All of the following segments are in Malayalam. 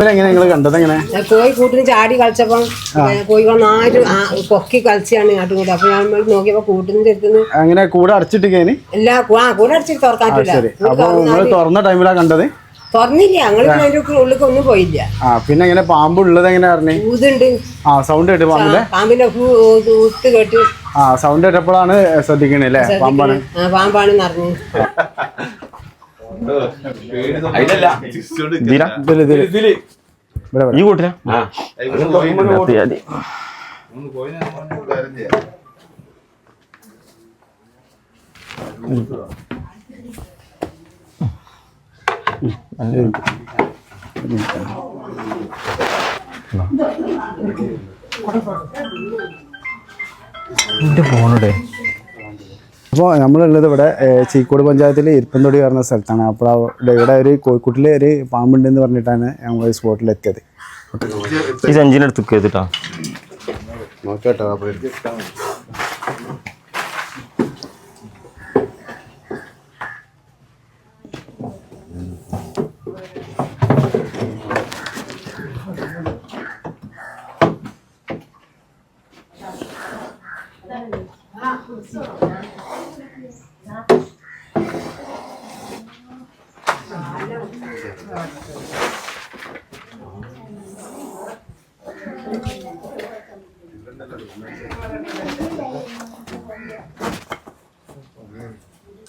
ഇവരെങ്ങനെ നിങ്ങൾ കണ്ടത് എങ്ങനെ? കോഴി കൂട്ടിന് ചാടി കളിച്ചപ്പം കോഴി നന്നായിട്ട് പൊക്കി കളിച്ചാണ് ഇങ്ങോട്ടും. കൂടെ അപ്പൊ ഞാൻ നോക്കിയപ്പോ കൂട്ടിന് ചെറുത്തുനിന്ന് അങ്ങനെ കൂടെ അടച്ചിട്ടിക്കേന് ഇല്ല ആ കൂടെ അടച്ചിട്ട് തുറക്കാൻ ശരി. അപ്പൊ നിങ്ങൾ തുറന്ന ടൈമിലാ കണ്ടത്? തുറന്നില്ല. ഞങ്ങൾ ഉള്ളിലേക്ക് ഒന്നും പോയില്ല. ആ പിന്നെ എങ്ങനെ പാമ്പ് ഉള്ളത് എങ്ങനെ അറിഞ്ഞേ? ഊതുണ്ട്. ആ സൗണ്ട് കേട്ട് പാമ്പിന്റെ? പാമ്പിന്റെ ഊത്ത് കേട്ട്. ആ സൗണ്ട് കേട്ടപ്പോഴാണ് ശ്രദ്ധിക്കണേ അല്ലേ? പാമ്പാണ്. പാമ്പാണ് പാമ്പാണെന്ന് അറിഞ്ഞു. അതിലല്ല. ഈ കൂട്ടിനാ? എന്റെ ഫോണിടെ അപ്പോൾ നമ്മളുള്ളത് ഇവിടെ ചീക്കോട് പഞ്ചായത്തിൽ ഇരുപ്പന്തൊടി പറഞ്ഞ സ്ഥലത്താണ്. അപ്പോൾ അവിടെ ഇവിടെ ഒരു കോഴിക്കോട്ടിലെ ഒരു പാമ്പുണ്ടെന്ന് പറഞ്ഞിട്ടാണ് ഞങ്ങൾ സ്പോട്ടിൽ എത്തിയത് ഈ な。そうだな。な。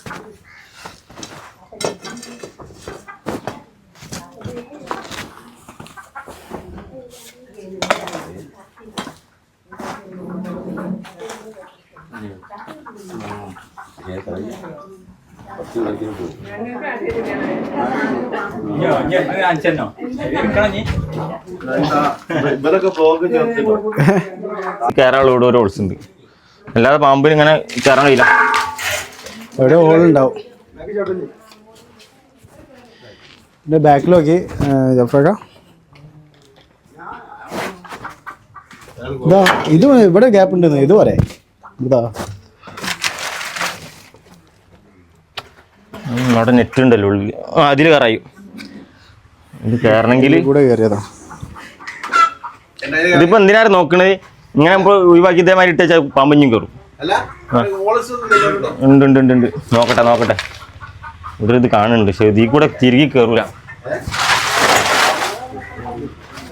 Thank you. ഇവിടെ ഒരു ഓൾസ് ഉണ്ട്. അല്ലാതെ പാമ്പിന് ഇങ്ങനെ കയറാൻ കഴിയില്ല എവിടെ ഹോളുണ്ടാവും എന്റെ ബാക്കിൽ നോക്കി ജഫ്രക്ക. ഇതാ ഇത് ഇവിടെ ഗ്യാപ്പ് ഉണ്ടെന്ന് ഇത് പോരെ ഇതാ. അവിടെ നെറ്റ് ഉണ്ടല്ലോ ഉള്ളിൽ. ആ അതിൽ കയറായി. ഇത് കയറണമെങ്കിൽ കൂടെ കയറിയതാ. ഇതിപ്പോ എന്തിനാണ് നോക്കണത്? ഇങ്ങനെ ഇപ്പൊ ഒഴിവാക്കി ഇതേമാതിരി ഇട്ടാ പാമ്പഞ്ഞും കയറും ഉണ്ട് ഉണ്ട് ഉണ്ട് ഉണ്ട്. നോക്കട്ടെ നോക്കട്ടെ. ഇവിടെ ഇത് കാണുന്നുണ്ട് പക്ഷെ ഇതിൽ കൂടെ തിരികെ കയറൂല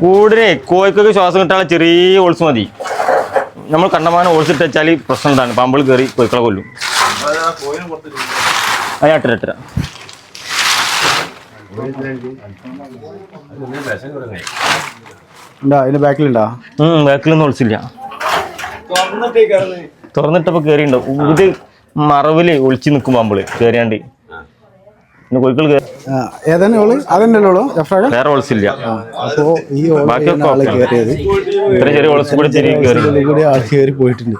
കൂടിനെ കോഴിക്കൊക്കെ ശ്വാസം കിട്ടാനുള്ള ചെറിയ ഓൾസ് മതി. നമ്മൾ കണ്ടമാനം ഓൾസ് ഇട്ടാൽ പ്രശ്നം എന്താണ്? പാമ്പിൾ കയറി കോഴിക്കളെ കൊല്ലും. അത് ആ കോയിന് പുറത്തില്ല അത് എട്ടര എട്ടര ഉണ്ടാ? അതിന്റെ ബാക്കിലുണ്ടാ? ബാക്കിലൊന്നും ഒളിച്ചില്ല. തുറന്നിട്ടപ്പോ കയറിണ്ടാവും ഇത് മറവിൽ ഒളിച്ചു നിൽക്കും പാമ്പിൾ കേറിയാണ്ട്. പിന്നെ കോഴിക്കൾ വേറെ ഒളിച്ചില്ല. ബാക്കിയൊക്കെ ഇത്ര ചെറിയ ഒളിച്ചു കൂടി തിരികെ കയറി പോയിട്ടുണ്ട്.